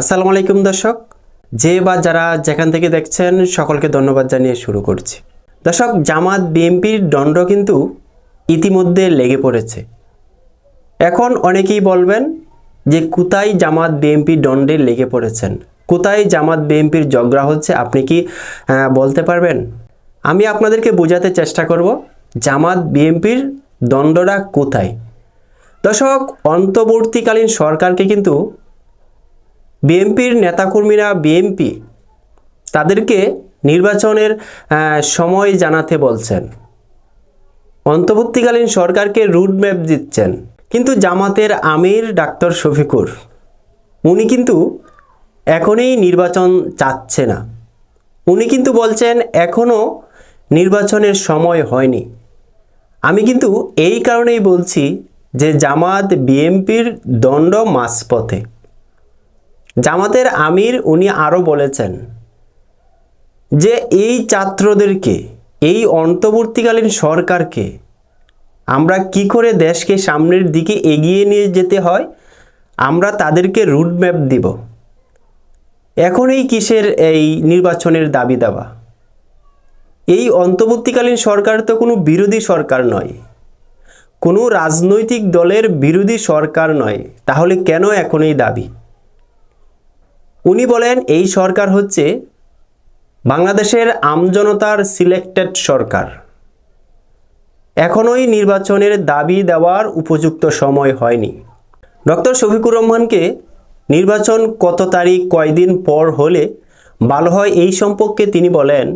আসসালামু আলাইকুম দর্শক। যে বা যারা যেখান থেকে দেখছেন, সকলকে ধন্যবাদ জানিয়ে শুরু করছি। দর্শক, জামাত, বিএনপির দণ্ড কিন্তু ইতিমধ্যে লেগে পড়েছে। এখন অনেকেই বলবেন যে, কোথায় জামাত, বিএনপি দণ্ডে লেগে পড়েছেন? কোথায় জামাত, বিএনপির ঝগড়া হচ্ছে, আপনি কি বলতে পারবেন? আমি আপনাদেরকে বোঝাতে চেষ্টা করব, জামাত, বিএনপির দণ্ডটা কোথায়? দর্শক, অন্তর্বর্তীকালীন সরকারকে কিন্তু বিএনপির নেতাকর্মীরা বিএনপি তাদেরকে নির্বাচনের সময় জানাতে বলছেন। অন্তর্বর্তীকালীন সরকারকে রুট ম্যাপ দিচ্ছেন। কিন্তু জামাতের আমির ডাক্তার শফিকুর, উনি কিন্তু এখনই নির্বাচন চাচ্ছে না। উনি কিন্তু বলছেন, এখনও নির্বাচনের সময় হয়নি। আমি কিন্তু এই কারণেই বলছি যে জামাত বিএনপির দণ্ড মাঝপথে। জামাতের আমির উনি আরও বলেছেন যে এই ছাত্রদেরকে, এই অন্তর্বর্তীকালীন সরকারকে আমরা কি করে দেশকে সামনের দিকে এগিয়ে নিয়ে যেতে হয়? আমরা তাদেরকে রুট ম্যাপ দিব। এখন এই কিসের এই নির্বাচনের দাবি দেওয়া এই অন্তর্বর্তীকালীন সরকার তো কোনো বিরোধী সরকার নয়। কোনো রাজনৈতিক দলের বিরোধী সরকার নয়। তাহলে কেন এখন এই দাবি? উনি বলেন, এই সরকার হচ্ছে বাংলাদেশের আমজনতার সিলেক্টেড সরকার। এখনোই নির্বাচনের দাবি দেওয়ার উপযুক্ত সময় হয়নি। ডক্টর শফিকুর রহমানকে নির্বাচন কত তারিখ, কয়দিন পর হলে ভালো হয় এই সম্পর্কে তিনি বলেন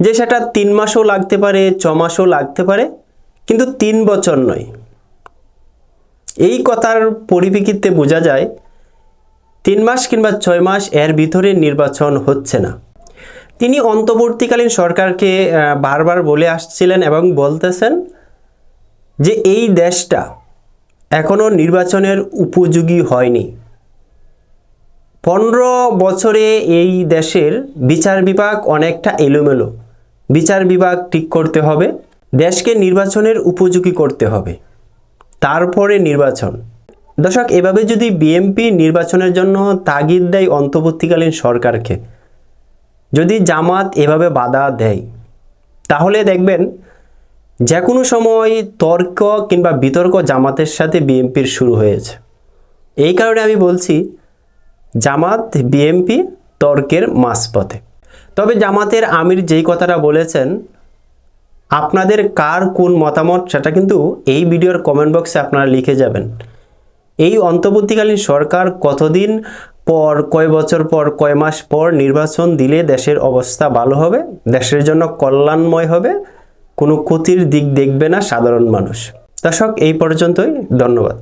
যে, সেটা তিন মাসও লাগতে পারে, ছ মাসও লাগতে পারে, কিন্তু তিন বছর নয়। এই কথার পরিপ্রেক্ষিতে বোঝা যায় তিন মাস কিংবা ছয় মাস এর ভিতরে নির্বাচন হচ্ছে না। তিনি অন্তর্বর্তীকালীন সরকারকে বারবার বলে আসছিলেন এবং বলতেছেন যে এই দেশটা এখনও নির্বাচনের উপযোগী হয়নি। পনেরো বছরে এই দেশের বিচার বিভাগ অনেকটা এলোমেলো। বিচার বিভাগ ঠিক করতে হবে, দেশকে নির্বাচনের উপযোগী করতে হবে। তারপরে নির্বাচন। দর্শক, এভাবে যদি বিএমপি নির্বাচনের জন্য তাগিদ দেয় অন্তর্বর্তীকালীন সরকারকে, যদি জামাত এভাবে বাধা দেয়, তাহলে দেখবেন যে কোনো সময় তর্ক কিংবা বিতর্ক জামাতের সাথে বিএনপির শুরু হয়েছে। এই কারণে আমি বলছি, জামাত বিএমপি তর্কের মাঝপথে। তবে জামাতের আমির যেই কথাটা বলেছেন, আপনাদের কার কোন মতামত সেটা কিন্তু এই ভিডিওর কমেন্ট বক্সে আপনারা লিখে যাবেন। এই অন্তর্বর্তীকালীন সরকার কতদিন পর, কয় বছর পর, কয় মাস পর নির্বাচন দিলে দেশের অবস্থা ভালো হবে? দেশের জন্য কল্যাণময় হবে? কোনো ক্ষতির দিক দেখবে না সাধারণ মানুষ। দর্শক, এই পর্যন্তই। ধন্যবাদ।